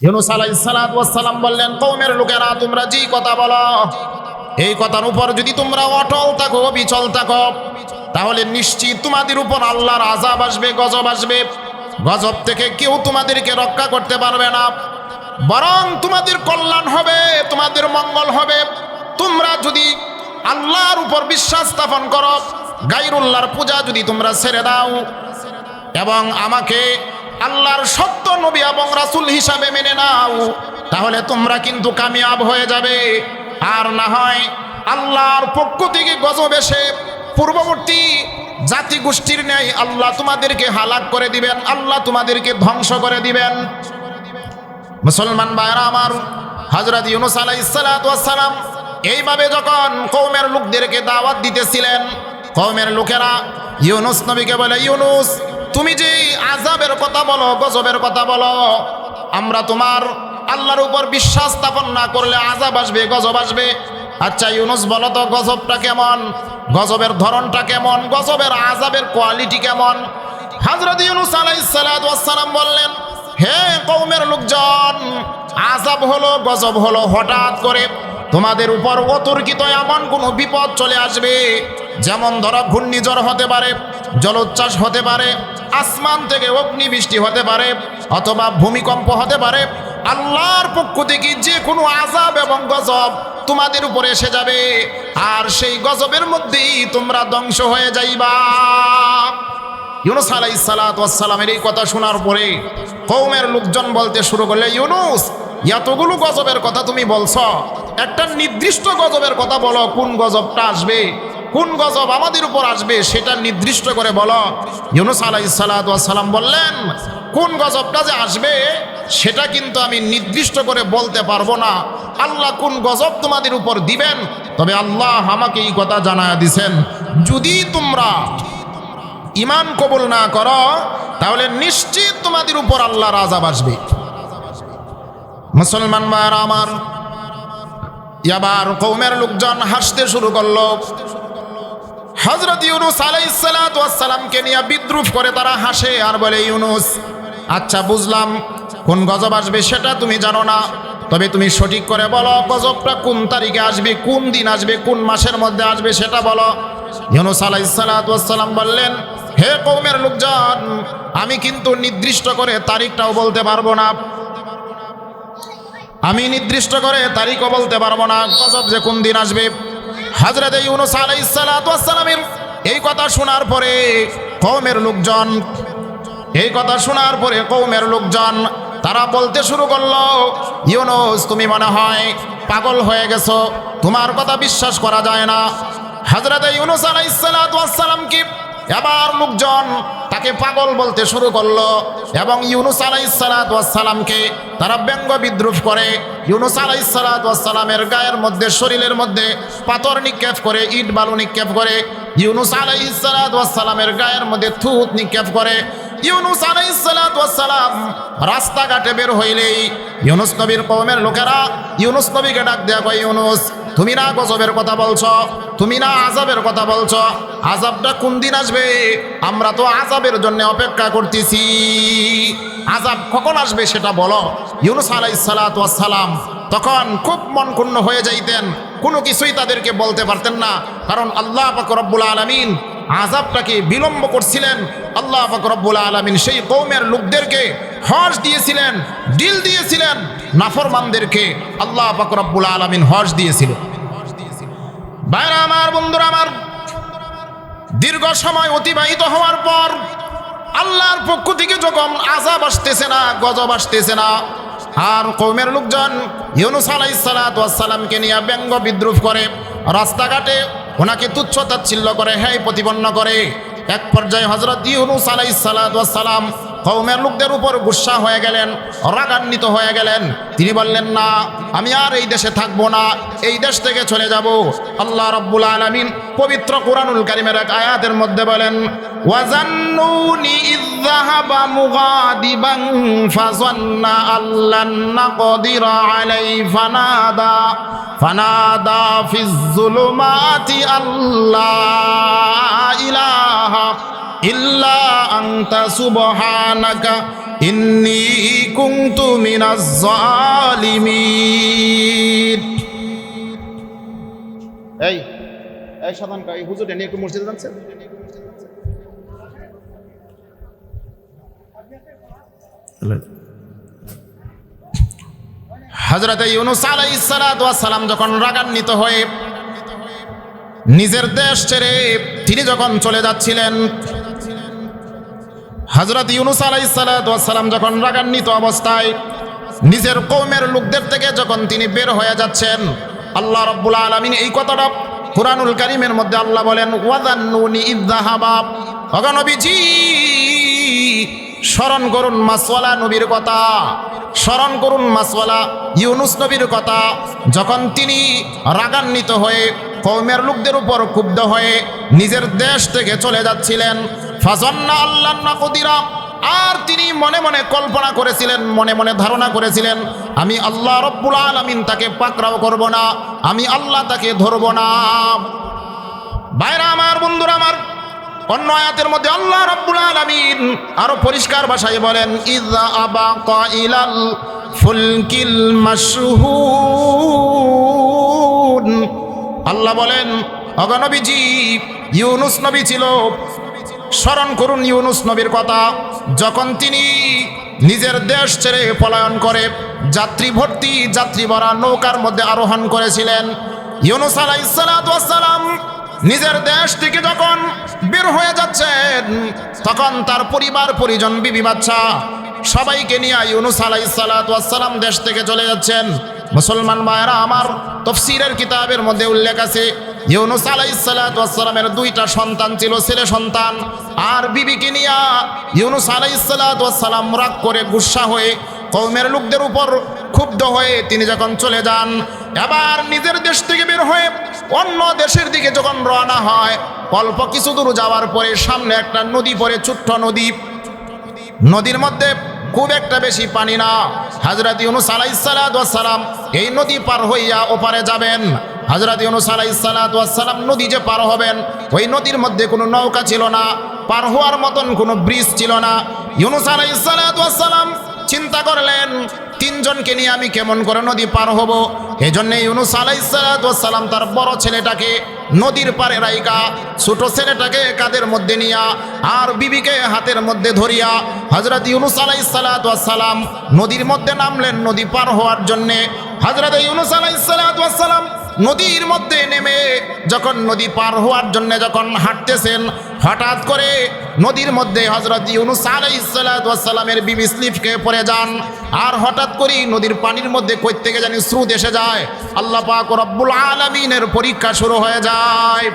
ইউনুস আলাইসালাম বললেন কৌমের লোকেরা, তোমরা যে কথা বলো, এই কথার উপর যদি তোমরা অটল থাকো, বিচল থাকো, তাহলে নিশ্চিত তোমাদের উপর আল্লাহর আজাব আসবে, গজব আসবে। গজব থেকে কেউ তোমাদেরকে রক্ষা করতে পারবে না। বরং তোমাদের কল্যাণ হবে, তোমাদের মঙ্গল হবে। তোমরা যদি আল্লাহর উপর বিশ্বাস স্থাপন করো গাইরুল্লাহর পূজা যদি তোমরা ছেড়ে দাও এবং আমাকে আল্লাহর সত্য নবী এবং রাসুল হিসাবে মেনে নাও। তাহলে তোমরা কিন্তু কামিয়াব হয়ে যাবে। আর না হয় আল্লাহর পক্ষ থেকে গজব এসে পূর্ববর্তী জাতি গোষ্ঠীর ন্যায় আল্লাহ তোমাদেরকে হালাক করে দিবেন, আল্লাহ তোমাদেরকে ধ্বংস করে দিবেন। মুসলমান ভাইরা আমার হজরত ইউনুস আলাইসালাম এইভাবে যখন কৌমের লোকদেরকে দাওয়াত দিতেছিলেন কৌমের লোকেরা ইউনুস নবীকে বলে, ইউনুস তুমি যে আজাবের কথা বলো, গজবের কথা বলো, আমরা তোমার আল্লাহর উপর বিশ্বাস স্থাপন না করলে আজাব আসবে, গজব আসবে। আচ্ছা ইউনুস, বলো তো, গজবটা কেমন? গজবের ধরনটা কেমন? গজবের আজাবের কোয়ালিটি কেমন? হজরত ইউনুস আলাইসালাম বললেন, হে কৌমের লোকজন আজাব হলো, গজব হলো, হঠাৎ করে তোমাদের উপর অতর্কিত এমন কোনো বিপদ চলে আসবে, যেমন ধরো ঘূর্ণিঝড় হতে পারে, জলোচ্ছ্বাস হতে পারে আসমান থেকে অগ্নিবৃষ্টি হতে পারে অথবা ভূমিকম্প হতে পারে। আল্লাহর পক্ষ থেকে যে কোনো আজাব এবং গজব তোমাদের উপরে এসে যাবে। আর সেই গজবের মধ্যেই তোমরা ধ্বংস হয়ে যাইবা। ইউনুস আলাই সালাতামের এই কথা শোনার পরে কৌমের লোকজন বলতে শুরু করলে, ইউনুস, এতগুলো গজবের কথা তুমি বলছ। একটা নির্দিষ্ট গজবের কথা বলো, কোন গজবটা আসবে? কোন গজব আমাদের উপর আসবে সেটা নির্দিষ্ট করে বলো। ইউনুস আলাই সালাতাম বললেন, কোন গজবটা যে আসবে সেটা কিন্তু আমি নির্দিষ্ট করে বলতে পারব না। আল্লাহ কোন গজব তোমাদের উপর দিবেন? তবে আল্লাহ আমাকে এই কথা জানায় দিছেন, যদি তোমরা ইমান কবুল না করো, তাহলে নিশ্চিত তোমাদের উপর আল্লাহ রাজাব আসবে। মুসলমান ভাইয়ের আমার, এবার কৌমের লোকজন হাসতে শুরু করল। হজরত ইউনুস আলাইসালামকে নিয়ে বিদ্রুপ করে তারা হাসে আর বলে, ইউনুস আচ্ছা বুঝলাম। কোন গজব আসবে সেটা তুমি জানো না। তবে তুমি সঠিক করে বলো, গজবটা কোন তারিখে আসবে, কোন দিন আসবে, কোন মাসের মধ্যে আসবে সেটা বলো। ইউনুস আলাইসালাম বললেন, হে কৌমের লোকজন, আমি কিন্তু নির্দিষ্ট করে তারিখটাও বলতে পারব না। আমি নির্দিষ্ট করে তারিখও বলতে পারব না। গজব যে কোন দিন আসবে হজরত ইউনুস আলাইসালামের এই কথা শোনার পরে কৌমের লোকজন, এই কথা শোনার পরে কৌমের লোকজন তারা বলতে শুরু করল, ইউনুস, তুমি মনে হয় পাগল হয়ে গেছো, তোমার কথা বিশ্বাস করা যায় না। হজরত ইউনুস আলাইসালামকে এবার লোকজন তাকে পাগল বলতে শুরু করল এবং ইউনুস আলাইসালামকে তারা ব্যঙ্গ বিদ্রুপ করে। ইউনুস আলাইসালামের গায়ের মধ্যে, শরীরের মধ্যে পাথর নিক্ষেপ করে, ইট বালু নিক্ষেপ করে। ইউনুস আলাইসালামের গায়ের মধ্যে থুত নিক্ষেপ করে। ইউনুস আলাইসালাম রাস্তাঘাটে বের হইলেই ইউনুস নবীর কৌমের লোকেরা ইউনুস নবীকে ডাক দেয়া কয়, ইউনুস তুমি না গজবের কথা বলছ? তুমি না আজাবের কথা বলছ? আজাবটা কোন দিন আসবে? আমরা তো আজাবের জন্য অপেক্ষা করতেছি। আজাব কখন আসবে সেটা বলো। ইউনুস আলাইসালাম তখন খুব মন ক্ষুণ্ণ হয়ে যাইতেন। কোনো কিছুই তাদেরকে বলতে পারতেন না। কারণ আল্লাহ পাক রব্বুল আলমিন আজাবটাকে বিলম্ব করছিলেন। আল্লাহ পাক রব্বুল আলমিন সেই কৌমের লোকদেরকে হজ দিয়েছিলেন, ডিল দিয়েছিলেন, নাফরমানদেরকে আল্লাহ পাক রব্বুল আলমিন হজ দিয়েছিলেন বাইরা আমার, বন্ধুরা আমার, দীর্ঘ সময় অতিবাহিত হওয়ার পর আল্লাহর পক্ষ থেকে যখন আজাব আসতেছে না, গজব আসতেছে না, আর কৌমের লোকজন ইউনুস আলাইসালামকে নিয়ে ব্যঙ্গ বিদ্রুপ করে, রাস্তাঘাটে ওনাকে তুচ্ছ তাচ্ছিল্য করে হ্যাঁ প্রতিপন্ন করে। এক পর্যায়ে হজরত ইউনুস আলাইসালাম কৌমের লোকদের উপর গুসা হয়ে গেলেন, রাগান্বিত হয়ে গেলেন। তিনি বললেন, না, আমি আর এই দেশে থাকব না, এই দেশ থেকে চলে যাব। আল্লাহ রব্বুল আলমিন পবিত্র কোরআনুল কারিমের এক আয়াতের মধ্যে বলেন, ওয়াজান্নুনি আলাই ফানাদা ফিজ যুলুমাতি আল্লাহ ইলাহা ইল্লা আনতা সুবহানাকা ইন্নি কুনতু মিনাজ জালিমিন। এই এই সাধারণ এই হুজুর নিয়ে একটু মসজিদে যাচ্ছেন হজরত ইউনুস আলাইহিস সালাম যখন রাগান্বিত হয়ে নিজের দেশ ছেড়ে তিনি যখন চলে যাচ্ছিলেন হজরত ইউনুস আলাইহিস সালাম যখন রাগান্বিত অবস্থায় নিজের কৌমের লোকদের থেকে যখন তিনি বের হয়ে যাচ্ছেন, আল্লাহ রব্বুল আলমিন এই কথাটা কুরআনুল কারীমের মধ্যে আল্লাহ বলেন ওয়াদান্নুনি ইদ্দাহাবা অগনবীজি স্মরণ করুন মাসওয়ালা নবীর কথা। স্মরণ করুন মাসওয়ালা ইউনুস নবীর কথা। যখন তিনি রাগান্বিত হয়ে কৌমের লোকদের উপর ক্ষুব্ধ হয়ে নিজের দেশ থেকে চলে যাচ্ছিলেন, ফাজন্না আল্লাহ নাকুদিরা আর তিনি মনে মনে কল্পনা করেছিলেন, মনে মনে ধারণা করেছিলেন, আমি আল্লাহ রব্বুল আলমিন তাকে পাকড়াও করব না, আমি আল্লাহ তাকে ধরব না। অন্য আয়াতের মধ্যে আল্লাহ রব্বুল আলামিন আরও পরিষ্কার ভাষায় বলেন, ইযা আবাকা ইলাল ফুলকিল মাশহুন আল্লাহ বলেন অগনবীজি ইউনুস নবী ছিল। স্মরণ করুন ইউনুস নবীর কথা। যখন তিনি নিজের দেশ ছেড়ে পলায়ন করে যাত্রী ভর্তি, যাত্রী ভরা নৌকার মধ্যে আরোহণ করেছিলেন, ইউনুস আলাইসালাম নিজের দেশ থেকে যখন বের হয়ে যাচ্ছেন, তখন তার পরিবার, পরিজন, বিবি, বাচ্চা সবাইকে নিয়ে ইউনুস আলাইসালাম দেশ থেকে চলে যাচ্ছেন। মুসলমান মায়েরা আমার তফসিরের কিতাবের মধ্যে উল্লেখ আছে, ইউনুস আলাইসালামের দুইটা সন্তান ছিল, ছেলে সন্তান আর বিবিকে নিয়া ইউনুস আলাইসালাম রাগ করে গুসা হয়ে কৌমের লোকদের উপর ক্ষুব্ধ হয়ে তিনি যখন চলে যান, এবার নিজের দেশ থেকে বের হয়ে অন্য দেশের দিকে যখন রওনা হয়, অল্প কিছু দূর যাওয়ার পরে সামনে একটা নদী পড়ে, ছোট্ট নদী। নদীর মধ্যে খুব একটা বেশি পানি না। হাজরত ইউনুস আলাইসালাম এই নদী পার হইয়া ওপারে যাবেন। হাজরত ইউনুস আলাইসালাম নদী যে পার হবেন, ওই নদীর মধ্যে কোনো নৌকা ছিল না, পার হওয়ার মতন কোনো ব্রিজ ছিল না। ইউনুস আলাইসালাম চিন্তা করলেন তিনজনকে নিয়ে আমি কেমন করে নদী পার হব? এই জন্য ইউনুস আলাইসালাম তার বড় ছেলেটাকে নদীর পারে রাইকা ছোট ছেলেটাকে কাদের মধ্যে নিয়া আর বিবিকে হাতের মধ্যে ধরিয়া হজরত ইউনুস আলাইসালাম নদীর মধ্যে নামলেন নদী পার হওয়ার জন্যে। হজরত ইউনুস আলাইসালাম নদীর মধ্যে নেমে যখন নদী পার হওয়ার জন্য যখন হাঁটতেছেন হঠাৎ করে নদীর মধ্যে হজরত ইউনুস আলাইসালামের বিবি স্লিফকে পড়ে যান। আর হঠাৎ করেই নদীর পানির মধ্যে কই থেকে জানি স্রোত এসে যায়। আল্লাহ পাক রব্বুল আলমিনের পরীক্ষা শুরু হয়ে যায়।